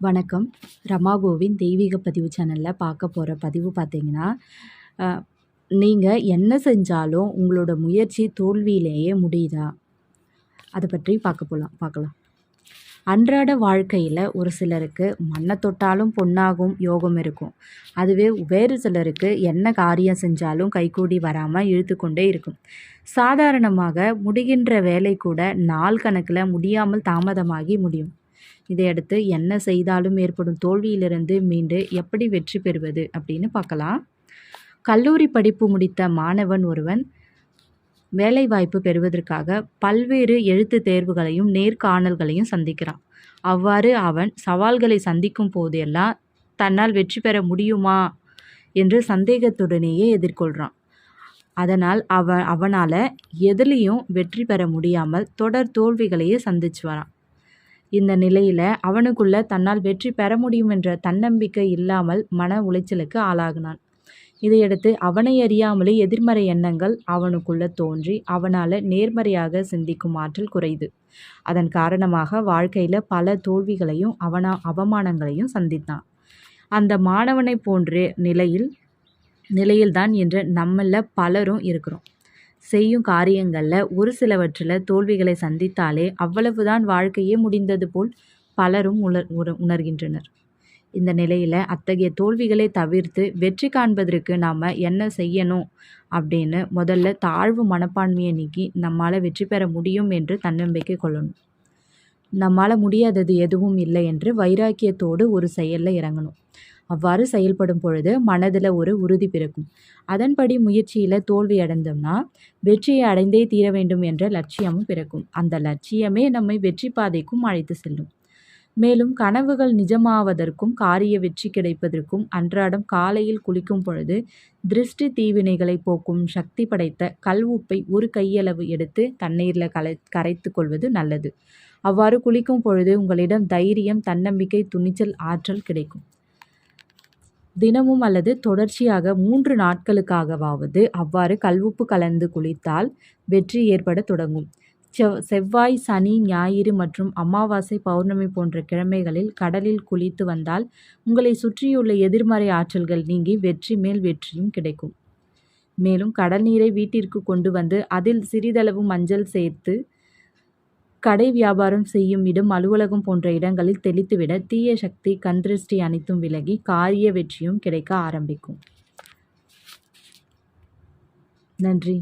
வணக்கம். ரமாகோவின் தெய்வீக பதிவு சேனலில் பார்க்க போகிற பதிவு பார்த்தீங்கன்னா நீங்கள் என்ன செஞ்சாலும் உங்களோட முயற்சி தோல்வியிலேயே முடியுதா? அதை பற்றி பார்க்க போகலாம் பார்க்கலாம். அன்றாட வாழ்க்கையில் ஒரு சிலருக்கு மண்ணை தொட்டாலும் பொன்னாகும் யோகம் இருக்கும். அதுவே வேறு சிலருக்கு என்ன காரியம் செஞ்சாலும் கைகூடி வராமல் இழுத்துக்கொண்டே இருக்கும். சாதாரணமாக முடிகின்ற வேலை கூட நாள் கணக்கில் முடியாமல் தாமதமாகி முடியும். இதையடுத்து என்ன செய்தாலும் ஏற்படும் தோல்வியிலிருந்து மீண்டு எப்படி வெற்றி பெறுவது அப்படின்னு பார்க்கலாம். கல்லூரி படிப்பு முடித்த மாணவன் ஒருவன் வேலைவாய்ப்பு பெறுவதற்காக பல்வேறு எழுத்து தேர்வுகளையும் நேர்காணல்களையும் சந்திக்கிறான். அவ்வாறு அவன் சவால்களை சந்திக்கும் போதெல்லாம் தன்னால் வெற்றி பெற முடியுமா என்று சந்தேகத்துடனேயே எதிர்கொள்கிறான் அதனால் அவன் அவனால் எதுலேயும் வெற்றி பெற முடியாமல் தொடர் தோல்விகளையே சந்திச்சு வரான். இந்த நிலையில் அவனுக்குள்ள தன்னால் வெற்றி பெற முடியும் என்ற தன்னம்பிக்கை இல்லாமல் மன உளைச்சலுக்கு ஆளாகினான். இதையடுத்து அவனை அறியாமலே எதிர்மறை எண்ணங்கள் அவனுக்குள்ள தோன்றி அவனால் நேர்மறையாக சிந்திக்கும் ஆற்றல் குறைது அதன் காரணமாக வாழ்க்கையில் பல தோல்விகளையும் அவனா அவமானங்களையும் சந்தித்தான். அந்த மாணவனை போன்ற நிலையில் நிலையில்தான் என்று நம்மளில் பலரும் இருக்கிறோம். செய்யும் காரியங்களில் ஒரு சிலவற்றில் தோல்விகளை சந்தித்தாலே அவ்வளவுதான் வாழ்க்கையே முடிந்தது போல் பலரும் உணர் உணர்கின்றனர். இந்த நிலையில் அத்தகைய தோல்விகளை தவிர்த்து வெற்றி காண்பதற்கு நாம் என்ன செய்யணும் அப்படின்னு முதல்ல தாழ்வு மனப்பான்மையை நீக்கி நம்மால் வெற்றி பெற முடியும் என்று தன்னம்பிக்கை கொள்ளணும். நம்மால் முடியாதது எதுவும் இல்லை என்று வைராக்கியத்தோடு ஒரு செயலில் இறங்கணும். அவ்வாறு செயல்படும் பொழுது மனதில் ஒரு உறுதி பிறக்கும். அதன்படி முயற்சியில் தோல்வி அடைந்தோம்னா வெற்றியை அடைந்தே தீர வேண்டும் என்ற லட்சியமும் பிறக்கும். அந்த லட்சியமே நம்மை வெற்றி பாதைக்கும் அழைத்து செல்லும். மேலும் கனவுகள் நிஜமாவதற்கும் காரிய வெற்றி கிடைப்பதற்கும் அன்றாடம் காலையில் குளிக்கும் பொழுது திருஷ்டி தீவினைகளை போக்கும் சக்தி படைத்த கல் உப்பை ஒரு கையளவு எடுத்து தண்ணீரில் கலை கரைத்து கொள்வது நல்லது. அவ்வாறு குளிக்கும் பொழுது உங்களிடம் தைரியம் தன்னம்பிக்கை துணிச்சல் ஆற்றல் கிடைக்கும். தினமும் அல்லது தொடர்ச்சியாக மூன்று நாட்களுக்காகவாவது அவ்வாறு கல்வுப்பு கலந்து குளித்தால் வெற்றி ஏற்பட தொடங்கும். செவ் செவ்வாய் சனி ஞாயிறு மற்றும் அமாவாசை பௌர்ணமி போன்ற கிழமைகளில் கடலில் குளித்து வந்தால் உங்களை சுற்றியுள்ள எதிர்மறை ஆற்றல்கள் நீங்கி வெற்றி மேல் வெற்றியும் கிடைக்கும். மேலும் கடல் நீரை வீட்டிற்கு கொண்டு வந்து அதில் சிறிதளவு மஞ்சள் சேர்த்து கடை வியாபாரம் செய்யும் இடம் அலுவலகம் போன்ற இடங்களில் தெளித்துவிட தீய சக்தி கந்திருஷ்டி அனைத்தும் விலகி காரிய வெற்றியும் கிடைக்க ஆரம்பிக்கும். நன்றி.